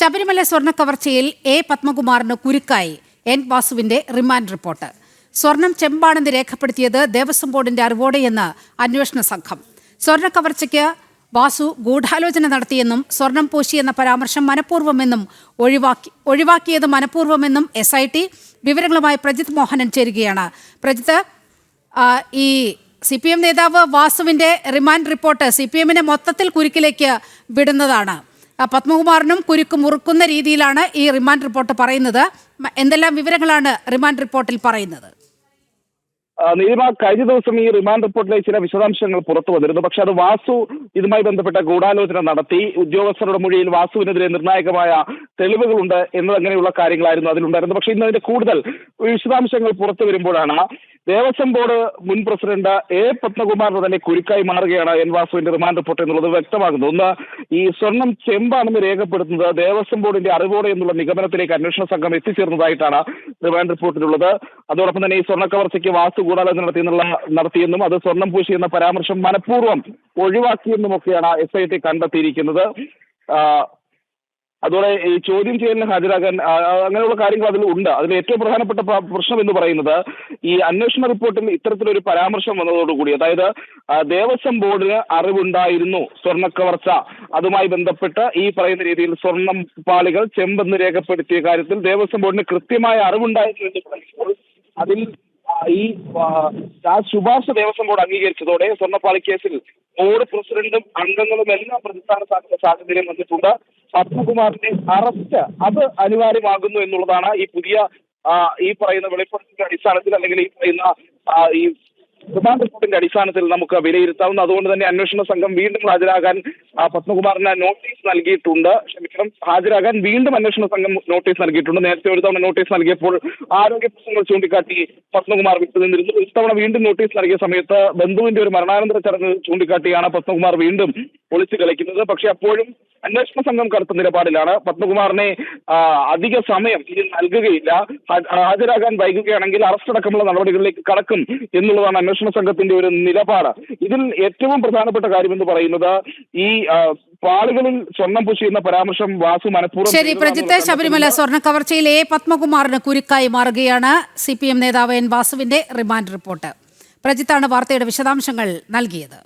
ശബരിമല സ്വർണ കവർച്ചയിൽ എ പത്മകുമാറിന് കുരുക്കായി എൻ വാസുവിന്റെ റിമാൻഡ് റിപ്പോർട്ട്. സ്വർണം ചെമ്പാണെന്ന് രേഖപ്പെടുത്തിയത് ദേവസ്വം ബോർഡിന്റെ അറിവോടെയെന്ന് അന്വേഷണ സംഘം. സ്വർണ കവർച്ചയ്ക്ക് വാസു ഗൂഢാലോചന നടത്തിയെന്നും സ്വർണം പൂശിയെന്ന പരാമർശം മനഃപൂർവമെന്നും ഒഴിവാക്കി ഒഴിവാക്കിയത് മനഃപൂർവമെന്നും എസ് ഐ ടി വിവരങ്ങളുമായി പ്രജിത് മോഹനൻ ചേരുകയാണ്. പ്രജിത്ത് ഈ സി പി എം നേതാവ് വാസുവിന്റെ റിമാൻഡ് റിപ്പോർട്ട് സി പി എമ്മിനെ മൊത്തത്തിൽ കുരുക്കിലേക്ക് വിടുന്നതാണ്. പത്മകുമാറിനും കുരുക്ക് മുറുക്കുന്ന രീതിയിലാണ് ഈ റിമാൻഡ് റിപ്പോർട്ട് പറയുന്നത്. എന്തെല്ലാം വിവരങ്ങളാണ് റിമാൻഡ് റിപ്പോർട്ടിൽ പറയുന്നത്? നീലിമ കഴിഞ്ഞ ദിവസം ഈ റിമാൻഡ് റിപ്പോർട്ടിലെ ചില വിശദാംശങ്ങൾ പുറത്തു വന്നിരുന്നു. പക്ഷെ അത് വാസു ഇതുമായി ബന്ധപ്പെട്ട ഗൂഢാലോചന നടത്തി. ഉദ്യോഗസ്ഥരുടെ മൊഴിയിൽ വാസുവിനെതിരെ നിർണായകമായ തെളിവുകളുണ്ട് എന്നതങ്ങനെയുള്ള കാര്യങ്ങളായിരുന്നു അതിലുണ്ടായിരുന്നത്. പക്ഷേ ഇന്ന് അതിന്റെ കൂടുതൽ വിശദാംശങ്ങൾ പുറത്തു വരുമ്പോഴാണ് ദേവസ്വം ബോർഡ് മുൻ പ്രസിഡന്റ് എ പത്മകുമാറിന് തന്നെ കുരുക്കായി മാറുകയാണ് എൻ വാസുവിന്റെ റിമാൻഡ് റിപ്പോർട്ട് എന്നുള്ളത് വ്യക്തമാകുന്നു. ഒന്ന് ഈ സ്വർണം ചെമ്പാണെന്ന് രേഖപ്പെടുത്തുന്നത് ദേവസ്വം ബോർഡിന്റെ അറിവോടെ എന്നുള്ള നിഗമനത്തിലേക്ക് അന്വേഷണ സംഘം എത്തിച്ചേർന്നതായിട്ടാണ് റിമാൻഡ് റിപ്പോർട്ടിലുള്ളത്. അതോടൊപ്പം തന്നെ ഈ സ്വർണ കവർച്ചയ്ക്ക് വാസ്തു ഗൂഢാലോചന നടത്തിയെന്നുള്ള നടത്തിയെന്നും അത് സ്വർണം പൂശി എന്ന പരാമർശം മനഃപൂർവം ഒഴിവാക്കിയെന്നുമൊക്കെയാണ് എസ് ഐ ടി കണ്ടെത്തിയിരിക്കുന്നത്. അതോടെ ഈ ചോദ്യം ചെയ്യലിന് ഹാജരാകാൻ അങ്ങനെയുള്ള കാര്യങ്ങൾ അതിൽ ഉണ്ട്. അതിൽ ഏറ്റവും പ്രധാനപ്പെട്ട പ്രശ്നം എന്ന് പറയുന്നത് ഈ അന്വേഷണ റിപ്പോർട്ടിൽ ഇത്തരത്തിലൊരു പരാമർശം വന്നതോടുകൂടി അതായത് ദേവസ്വം ബോർഡിന് അറിവുണ്ടായിരുന്നു സ്വർണക്കവർച്ച അതുമായി ബന്ധപ്പെട്ട് ഈ പറയുന്ന രീതിയിൽ സ്വർണം പാളികൾ ചെമ്പെന്ന് രേഖപ്പെടുത്തിയ കാര്യത്തിൽ ദേവസ്വം ബോർഡിന് കൃത്യമായ അറിവുണ്ടായിരുന്നു അതിൽ ഈ ആ, ശുപാർശ ദേവസ്വം ബോർഡ് അംഗീകരിച്ചതോടെ സ്വർണപ്പാളി കേസിൽ ബോർഡ് പ്രസിഡന്റും അംഗങ്ങളും എല്ലാം പ്രതിസ്ഥാന സാഹചര്യം വന്നിട്ടുണ്ട്. പത്മകുമാറിന്റെ അറസ്റ്റ് അത് അനിവാര്യമാകുന്നു എന്നുള്ളതാണ് ഈ പുതിയ ഈ പറയുന്ന വെളിപ്പെടുത്തിന്റെ അടിസ്ഥാനത്തിൽ അല്ലെങ്കിൽ ഈ പറയുന്ന ഈ റിമാൻഡ് റിപ്പോർട്ടിന്റെ അടിസ്ഥാനത്തിൽ നമുക്ക് വിലയിരുത്താവുന്ന അതുകൊണ്ട് തന്നെ അന്വേഷണ സംഘം വീണ്ടും ഹാജരാകാൻ പത്മകുമാറിന് നോട്ടീസ് നൽകിയിട്ടുണ്ട്. ക്ഷമിക്കണം. ഹാജരാകാൻ വീണ്ടും അന്വേഷണ സംഘം നോട്ടീസ് നൽകിയിട്ടുണ്ട്. നേരത്തെ ഒരു തവണ നോട്ടീസ് നൽകിയപ്പോൾ ആരോഗ്യ പ്രശ്നങ്ങൾ ചൂണ്ടിക്കാട്ടി പത്മകുമാർ വിട്ടുനിന്നിരുന്നു ഇത്തവണ വീണ്ടും നോട്ടീസ് നൽകിയ സമയത്ത് ബന്ധുവിന്റെ ഒരു മരണാനന്തര ചടങ്ങ് ചൂണ്ടിക്കാട്ടിയാണ് പത്മകുമാർ വീണ്ടും ഒളിച്ചു കളിക്കുന്നത്. പക്ഷെ അപ്പോഴും അന്വേഷണ സംഘം കടുത്ത നിലപാടിലാണ്. പത്മകുമാറിനെ അധിക സമയം ഇതിൽ നൽകുകയില്ല. ഹാജരാകാൻ വൈകുകയാണെങ്കിൽ അറസ്റ്റ് അടക്കമുള്ള നടപടികളിലേക്ക് കടക്കും എന്നുള്ളതാണ് അന്വേഷണ സംഘത്തിന്റെ ഒരു നിലപാട്. ഇതിൽ ഏറ്റവും പ്രധാനപ്പെട്ട കാര്യം എന്ന് പറയുന്നത് ഈ പാളികളിൽ സ്വർണം പൂശിയുന്ന പരാമർശം വാസു മനഃപൂർവം ശരി പ്രജിത്ത് ശബരിമല സ്വർണ കവർച്ചയിൽ എ പത്മകുമാറിന് കുരുക്കായി മാറുകയാണ് സി പി എം നേതാവ് എൻ വാസുവിന്റെ റിമാൻഡ് റിപ്പോർട്ട്. പ്രജിത്താണ് വാർത്തയുടെ വിശദാംശങ്ങൾ നൽകിയത്.